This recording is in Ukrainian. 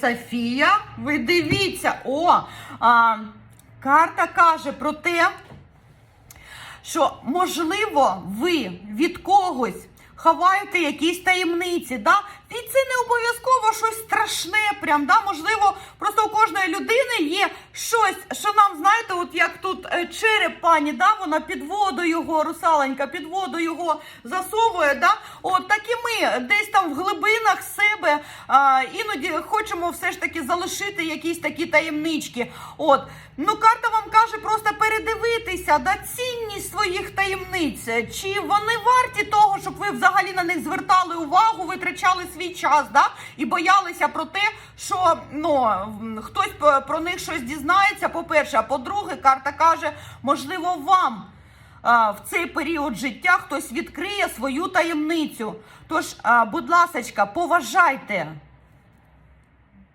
Софія, ви дивіться, о, а, карта каже про те, що можливо ви від когось ховаєте якісь таємниці, да? І це не обов'язково щось страшне, прям, да? можливо, просто у кожної людини є щось, що нам, знаєте, от як тут е, череп пані, да? вона під воду його, русаленька, під воду його засовує, да? от так і ми десь там в глибинах себе а, іноді хочемо все ж таки залишити якісь такі таємнички. От. Ну, карта вам каже просто передивитися да, цінність своїх таємниць. Чи вони варті того, щоб ви взагалі на них звертали увагу, витрачали свій час, да, і боялися про те, що ну, хтось про них щось дізнається, по-перше, а по-друге, карта каже, можливо, вам в цей період життя хтось відкриє свою таємницю. Тож, будь ласочка, поважайте